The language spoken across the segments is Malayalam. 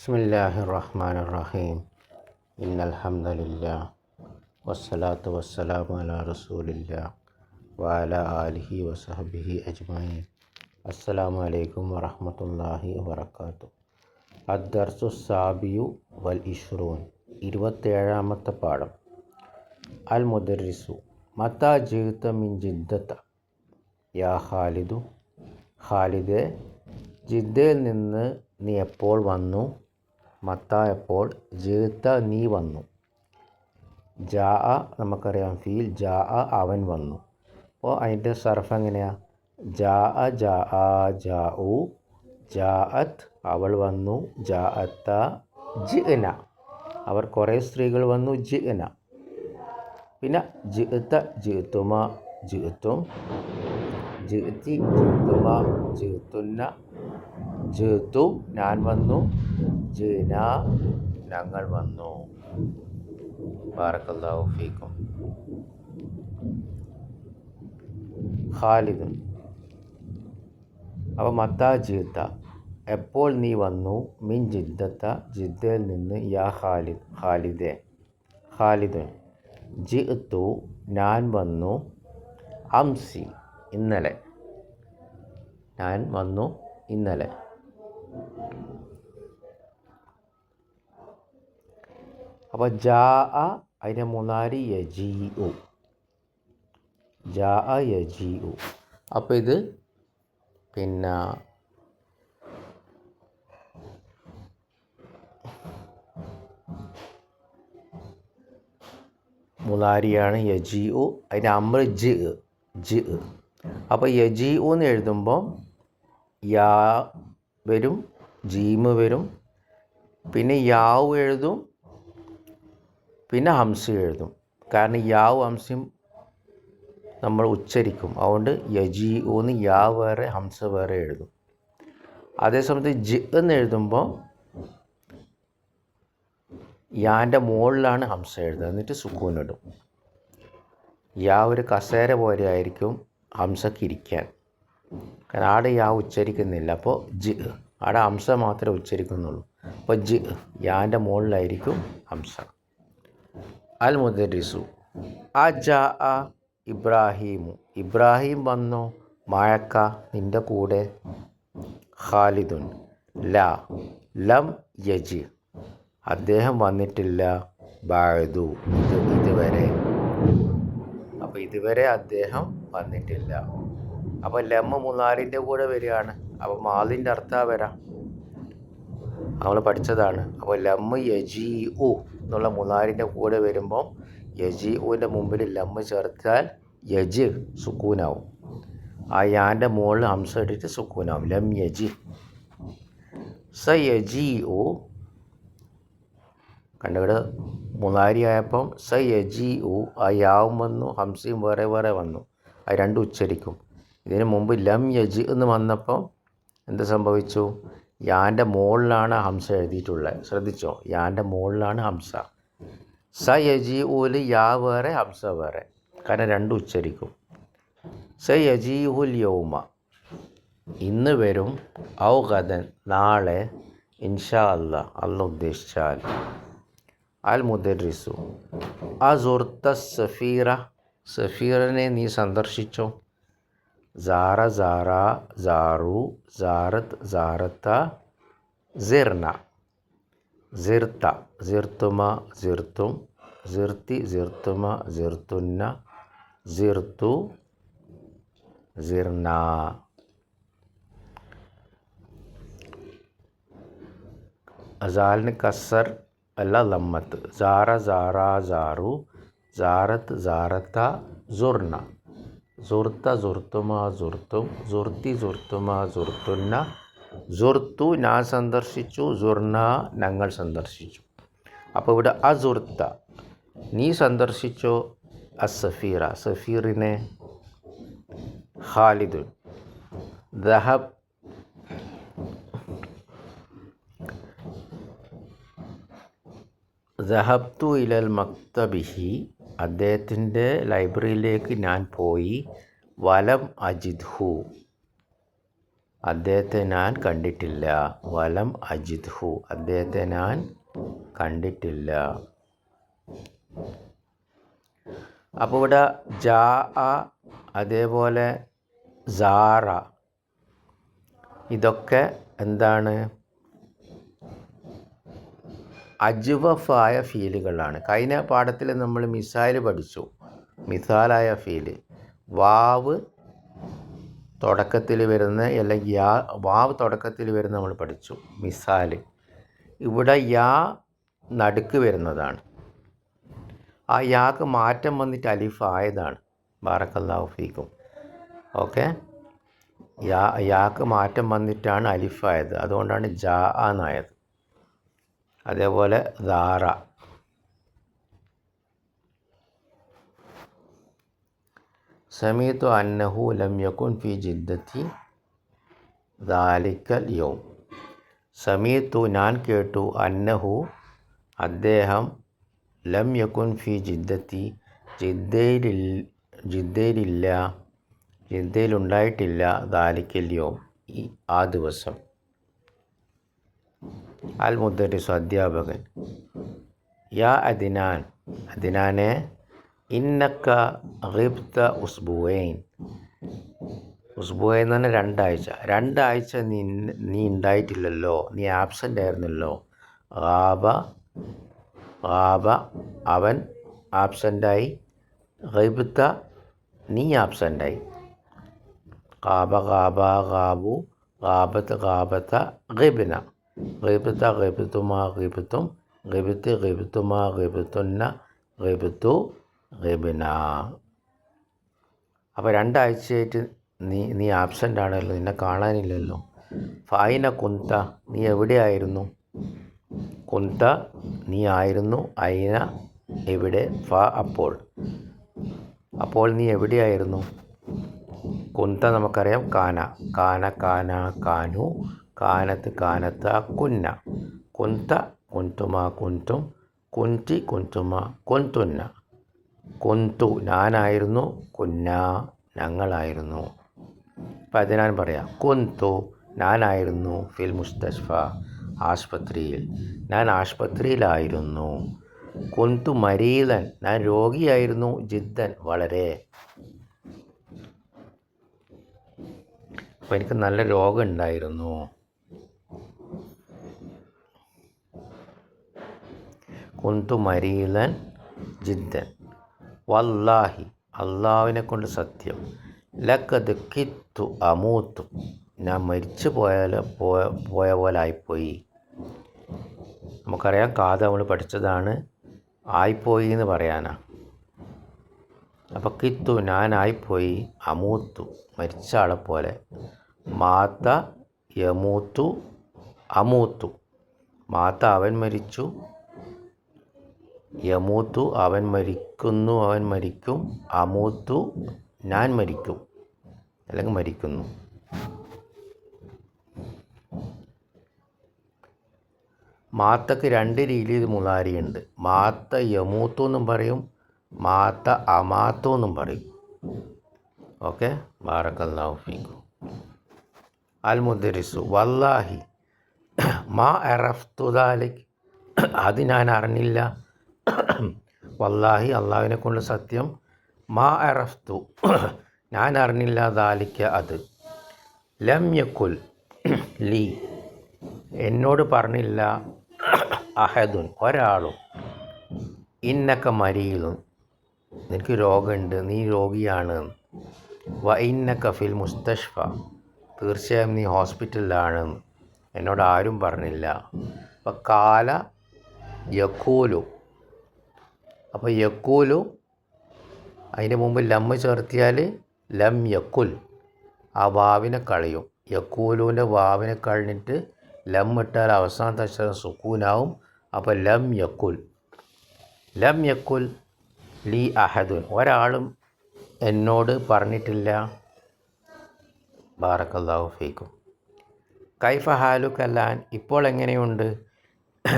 بسم الله الرحمن الرحيم إن الحمد لله والصلاة والسلام على رسول الله وعلى آله وصحبه أجمعين السلام عليكم ورحمة الله وبركاته الدرس السابع والعشرون ഇരുപത്തേഴാമത്തെ പാഠം അൽ മുദരിസു മത്താ ജീത്ത മിൻ ജിദ്ദത്ത യാ ഖാലിദു ഖാലിദെ ജിദ്ദയിൽ നിന്ന് നീ എപ്പോൾ വന്നു മത്ത ജിത്ത നീ വന്നു. ജാ നമുക്കറിയാം ഫീൽ ജാ അവൻ വന്നു. അപ്പോൾ അതിന്റെ സർഫ് എങ്ങനെയാണ് ജാ ജാ ജാ ഉ ജാ അത് അവൾ വന്നു ജാ അത്ത ജിന അവർ കുറേ സ്ത്രീകൾ വന്നു ജിന പിന്നെ ജിത്ത ജിത്തുമ ജിത്തും ജിത്തി ജിത്തുമ ജിത്തുന്ന ജിത്തു ഞാൻ വന്നു ജിന ഞങ്ങൾ വന്നു. ബാറക്കല്ലാഹു ഫീക്കും. ഖാലിദ് അപ്പോൾ മത്താ ജിത്ത എപ്പോൾ നീ വന്നു? മിൻ ജിദ്ദത്ത ജിദ്ദയിൽ നിന്ന് യാ ഖാലിദ് ഖാലിദെ ഖാലിദ് ജിത്തു ഞാൻ വന്നു. അംസി ഇന്നലെ. ഞാൻ വന്നു ഇന്നലെ. അപ്പോൾ ജാ അതിന്റെ മൂന്നാൽ യജി ഉ. ജാ യജി ഉ. അപ്പോൾ ഇത് പിന്നെ മുലാരിയാണ് യജി ഉ. അതിന്റെ അമൃ ജി ജി. അപ്പോൾ യജി എന്ന് എഴുതുമ്പോൾ യാ വരും ജീമ് വരും പിന്നെ യാവ് എഴുതും പിന്നെ ഹംസ എഴുതും. കാരണം യാവ് ഹംസയും നമ്മൾ ഉച്ചരിക്കും. അതുകൊണ്ട് യജി എന്ന് യാ വേറെ ഹംസ വേറെ എഴുതും. അതേസമയത്ത് ജി എന്ന് എഴുതുമ്പോൾ യാന്റെ മുകളിലാണ് ഹംസ എഴുതുക. എന്നിട്ട് സുക്കൂൻ ഇടും. യാ ഒരു കസേര പോലെ ആയിരിക്കും. ഹംസക്ക് ഇരിക്കാൻ. കാരണം ആടെ യാ ഉച്ചരിക്കുന്നില്ല. അപ്പോൾ ജി ആടെ ഹംസ മാത്രമേ ഉച്ചരിക്കുന്നുള്ളൂ. അപ്പോൾ ജി യാന്റെ മുകളിലായിരിക്കും ഹംസ. അൽ മുദരിസു ആ ജാ ആ ഇബ്രാഹീമു. ഇബ്രാഹിം വന്നോ? മായക്ക നിന്റെ കൂടെ? ഖാലിദുൻ ല ലം യജി. അദ്ദേഹം വന്നിട്ടില്ല. ബാഴതു ഇത് ഇതുവരെ. അപ്പോൾ ഇതുവരെ അദ്ദേഹം വന്നിട്ടില്ല. അപ്പോൾ ലെമ്മ മൂന്നാലിന്റെ കൂടെ വരികയാണ്. അപ്പോൾ മാലിന്റെ അർത്ഥം വരാം. നമ്മൾ പഠിച്ചതാണ്. അപ്പോൾ ലമ്മ് യജി ഉ എന്നുള്ള മുനാരിന്റെ കൂടെ വരുമ്പം യജി ഉവിന്റെ മുമ്പിൽ ലമ്മ് ചേർത്താൽ യജ് സുക്കൂനാവും. ആ യാന്റെ മുകളിൽ ഹംസ ഇട്ടിട്ട് സുക്കൂനാവും. ലം യജി. സ യജി ഉ കണ്ടുകിട മൂന്നാരി ആയപ്പം സ യജി ഉ ആ യാവും വന്നു ഹംസയും വേറെ വേറെ വന്നു. രണ്ടും ഉച്ചരിക്കും. ഇതിന് മുമ്പ് ലം യജ് എന്ന് വന്നപ്പോൾ എന്ത് സംഭവിച്ചു? യാന്റെ മുകളിലാണ് ഹംസ എഴുതിയിട്ടുള്ളത്. ശ്രദ്ധിച്ചോ? യാന്റെ മുകളിലാണ് ഹംസ. സ യജി ഊൽ യാ വേറെ ഹംസ വേറെ. കാരണം രണ്ടും ഉച്ചരിക്കും. സ യജി ഉൽ യൗമ. ഇന്ന് വരും ഔ ഗദൻ നാളെ ഇൻഷാ അല്ല അല്ല ഉദ്ദേശിച്ചാൽ. അൽ മുദരിസു. ആ സുർത്ത സഫീറ സഫീറിനെ നീ സന്ദർശിച്ചോ? സാറ സാറ സാറു സാറത്ത് സാറത്ത സിർന. സിർത്ത സിർത്തുമ സിർത്തും. സിർത്തി സിർത്തുമ സിർത്തുന്ന. സിർത്തു സിർന അസാലിന് കസർ അല്ല ലമ്മത്ത്. സാറ സാറ സാറു സാറത്ത് സാറത്ത സുർണ സുർത്ത സുർത്തുമാ സുർത്തും സുർത്തി സുർത്തുമാ സുർത്തുന്ന സുർത്തു ഞാൻ സന്ദർശിച്ചു സുർണ ഞങ്ങൾ സന്ദർശിച്ചു. അപ്പോൾ ഇവിടെ അസുർത്ത. നീ സന്ദർശിച്ചോ? അസഫീറ. സഫീറിനെ ഖാലിദ്. ദഹബ്. ذهبت إلى മക്തബിഹി. അദ്ദേഹത്തിന്റെ ലൈബ്രറിയിലേക്ക് ഞാൻ പോയി. വലം അജിദ്ഹു അദ്ദേഹത്തെ ഞാൻ കണ്ടിട്ടില്ല. വലം അജിദ്ഹു അദ്ദേഹത്തെ ഞാൻ കണ്ടിട്ടില്ല. അപ്പോൾ ഇവിടെ ജാ അതേപോലെ സാറ. ഇതൊക്കെ എന്താണ്? അജുവഫായ ഫീലുകളാണ്. കഴിഞ്ഞ പാഠത്തിൽ നമ്മൾ മിസായിൽ പഠിച്ചു. മിസാലായ ഫീൽ. വാവ് തുടക്കത്തിൽ വരുന്ന അല്ലെങ്കിൽ യാ വാവ് തുടക്കത്തിൽ വരുന്ന നമ്മൾ പഠിച്ചു. മിസാൽ ഇവിടെ യാ നടുക്ക് വരുന്നതാണ്. ആ യാക്ക് മാറ്റം വന്നിട്ട് അലിഫ് ആയതാണ്. ഫീക്കും. ഓക്കെ? യാ യാക്ക് മാറ്റം വന്നിട്ടാണ് അലിഫായത് അതുകൊണ്ടാണ് ജാ എന്നായത്. അതേപോലെ ധാര സമീത്തു അന്നഹു ലം ഫി ജിദ്ദത്തി ദാലിക്കൽ യോം സമീത്തു ഞാൻ കേട്ടു അന്നഹു അദ്ദേഹം ലം ഫി ജിദ്ദത്തി ജിദ്ദയിൽ ജിദ്ദയിലില്ല ജിദ്ദയിലുണ്ടായിട്ടില്ല ദാലിക്കൽ യോം ഈ ആ ദിവസം. അൽ മുദ്ദരിസു അധ്യാപകൻ യാ അദിനാൻ. അദിനാനെ ഇന്നക്ക റിബ്ത ഉസ്ബുവൈൻ. ഉസ്ബുവൈൻ എന്ന് പറഞ്ഞാൽ രണ്ടാഴ്ച. രണ്ടാഴ്ച നീ നീ ഉണ്ടായിട്ടില്ലല്ലോ. നീ ആബ്സെന്റ് ആയിരുന്നല്ലോ. റാബ റാബ അവൻ ആബ്സെന്റായി റിബ്ത നീ ആബ്സെന്റായി കാബ കാബ കാബു കാബത്ത് ഖാബത്ത റിബിന റിബത്ത റിബത്തുമാ റിബത്തും റിബത്ത് റിബത്തുമാ റിബത്തുന്ന റിബത്തു റിബിന അപ്പോൾ രണ്ടാഴ്ചയായിട്ട് നീ നീ ആബ്സെന്റ് ആണല്ലോ നിന്നെ കാണാനില്ലല്ലോ. ഫായിന കുന്ത നീ എവിടെയായിരുന്നു? കുന്ത നീ ആയിരുന്നു. അയിന എവിടെ? ഫ അപ്പോൾ. അപ്പോൾ നീ എവിടെയായിരുന്നു? കുന്ത നമുക്കറിയാം കാന. കാന കാന കാനു. കാനത്ത് കാനത്ത കുന്ന. കുന്ത കുന്തുമ കുന്തും കുന്തി കുന്തുമ കുന്തുന്ന. കുന്തു ഞാനായിരുന്നു കുന്ന ഞങ്ങളായിരുന്നു. ഞാൻ പറയാം. കുന്തു ഞാനായിരുന്നു ഫിൽ മുസ്തഷ്ഫ ആശുപത്രിയിൽ. ഞാൻ ആശുപത്രിയിലായിരുന്നു. കുന്തു മരീതൻ ഞാൻ രോഗിയായിരുന്നു ജിദ്ദൻ വളരെ. അപ്പോൾ എനിക്ക് നല്ല രോഗം ഉണ്ടായിരുന്നു. കുന്തു മരീലൻ ജിദ്ദൻ വല്ലാഹി അള്ളാവിനെ കൊണ്ട് സത്യം. ലക്കത് കിത്തു അമൂത്തു. ഞാൻ മരിച്ചു പോയാൽ പോയ പോയ പോലെ ആയിപ്പോയി. നമുക്കറിയാം കാത് നമ്മൾ പഠിച്ചതാണ്. ആയിപ്പോയി എന്ന് പറയാനാ. അപ്പോൾ കിത്തു ഞാനായിപ്പോയി അമൂത്തു മരിച്ച ആളെ പോലെ. മാത്ത യമൂത്തു അമൂത്തു. മാത്ത അവൻ മരിച്ചു യമൂത്തു അവൻ മരിക്കുന്നു അവൻ മരിക്കും. അമൂത്തു ഞാൻ മരിക്കും. അല്ലെങ്കിൽ മരിക്കുന്നു. മാത്തക്ക് രണ്ട് രീതിയിൽ മുളാരിയുണ്ട് മാത്ത യമൂത്തു എന്നും പറയും മാത്ത അമാത്തു എന്നും പറയും. ഓക്കെ? ബാറക്കല്ലാഫിക്കും അൽ മുദ്രിസു വല്ലാഹി മാ അറഫ്തു ദാലിക്. അത് ഞാൻ അറിഞ്ഞില്ല. വല്ലാഹി അള്ളാഹുവിനെ കൊണ്ട് സത്യം മാ അറഫ്തു ഞാൻ അറിഞ്ഞില്ല ദാലിക്ക അത്. ലം യക്കുൽ ലീ എന്നോട് പറഞ്ഞില്ല അഹദുൻ ഒരാളും. ഇന്നക്ക മരിയിലും നിനക്ക് രോഗമുണ്ട് നീ രോഗിയാണ്. വ ഇന്നക്ക ഫിൽ മുസ്തഷ്ഫ തീർച്ചയായും നീ ഹോസ്പിറ്റലിലാണ്. എന്നോട് ആരും പറഞ്ഞില്ല. അപ്പം കാല യക്കൂലു അപ്പോൾ യക്കൂലു അതിന്റെ മുമ്പ് ലമ്മ് ചേർത്തിയാൽ ലം യക്കുൽ. ആ വാവിനെ കളയും. യക്കൂലുവിന്റെ വാവിനെ കളഞ്ഞിട്ട് ലം ഇട്ടാൽ അവസാനത്തെ അക്ഷരം സുക്കൂനാവും. അപ്പോൾ ലം യക്കുൽ. ലം യക്കുൽ ലി അഹദുൻ. ഒരാളും എന്നോട് പറഞ്ഞിട്ടില്ല. ബാറക്കല്ലാഹു ഫീക്കും. കൈഫ ഹാലു കലാൻ ഇപ്പോൾ എങ്ങനെയുണ്ട്?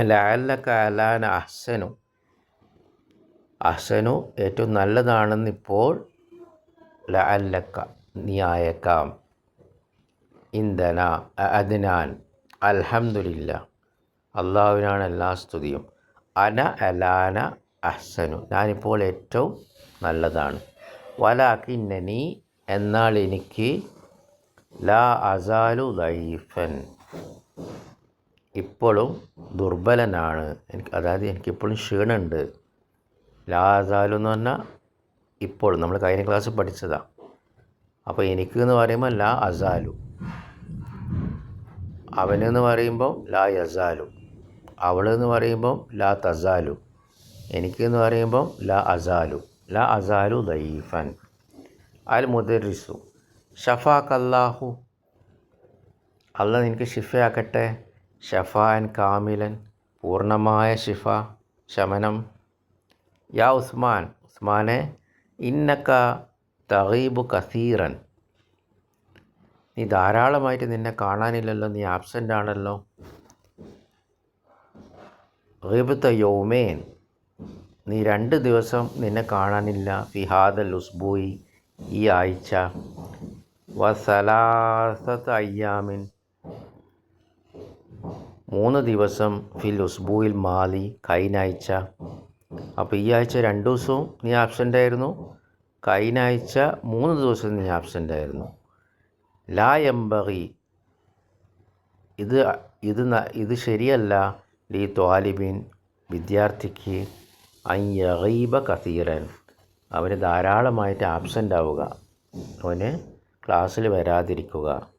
ലാല കലാൻ അഹ്സനു. അഹ്സനു ഏറ്റവും നല്ലതാണെന്നിപ്പോൾ അല്ലക്ക നീ ആയേക്കാം. ഇന്ദന അ- അദ്നാൻ അൽഹംദുലില്ല. അള്ളാഹുവിനാണ് എല്ലാ സ്തുതിയും. അന അലാന അഹ്സനു. ഞാനിപ്പോൾ ഏറ്റവും നല്ലതാണ്. വലാക്കിന്നനി എന്നാൽ എനിക്ക് ലാ അസാലു ലൈഫൻ ഇപ്പോഴും ദുർബലനാണ്. എനിക്ക് അതായത് എനിക്കിപ്പോഴും ക്ഷീണമുണ്ട് ലാ അസാലു എന്ന് പറഞ്ഞാൽ ഇപ്പോൾ നമ്മൾ കഴിഞ്ഞ ക്ലാസ് പഠിച്ചതാണ് അപ്പോൾ എനിക്ക് എന്ന് പറയുമ്പോൾ ലാ അസാലു. അവനെന്ന് പറയുമ്പോൾ ലാ യസാലു. അവളെന്ന് പറയുമ്പോൾ ലാ തസാലു. എനിക്കെന്ന് പറയുമ്പോൾ ലാ അസാലു. ലാ അസാലു ദൈഫൻ അൽ മുദരിസു. ഷഫാഖ് അല്ലാഹു അല്ല നിനക്ക് ഷിഫയാക്കട്ടെ ഷഫാൻ കാമിലൻ. പൂർണമായ ഷിഫ ശമനം. യാ ഉസ്മാൻ ഉസ്മാനെ ഇന്നക്ക തഹീബു കസീറൻ. നീ ധാരാളമായിട്ട് നിന്നെ കാണാനില്ലല്ലോ നീ ആബ്സെന്റ് ആണല്ലോ. ഗീബത്ത യൗമേൻ. നീ രണ്ട് ദിവസം നിന്നെ കാണാനില്ല. ഫിഹാദൽ ഉസ്ബൂയി ഈ ആഴ്ച. വസലാസത്ത് അയ്യാമിൻ. മൂന്ന് ദിവസം ഫിൽ ഉസ്ബൂയിൽ മാലി കഴിഞ്ഞാഴ്ച അപ്പോൾ ഈ ആഴ്ച രണ്ട് ദിവസവും നീ ആബ്സെന്റ് ആയിരുന്നു. കഴിഞ്ഞാഴ്ച മൂന്ന് ദിവസം നീ ആബ്സെന്റ് ആയിരുന്നു. ലാ എംബറി ഇത് ഇത് ഇത് ശരിയല്ല. ലീ ത്വാലിബിൻ വിദ്യാർത്ഥിക്ക് അയ്യീബ കസീറൻ. അവന് ധാരാളമായിട്ട് ആബ്സെന്റ് ആവുക. അവന് ക്ലാസ്സിൽ വരാതിരിക്കുക.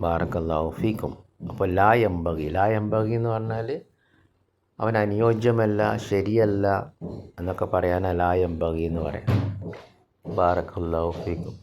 ബാറക്കല്ലാഹു ഫീക്കും. അപ്പോൾ ലാ എംബകി ലാ എംബകി എന്ന് പറഞ്ഞാൽ അവൻ അനുയോജ്യമല്ല ശരിയല്ല എന്നൊക്കെ പറയാൻ അലായം ബഗി എന്ന് പറയാം. ബാറക്കല്ലാഹു ഫീക്കും.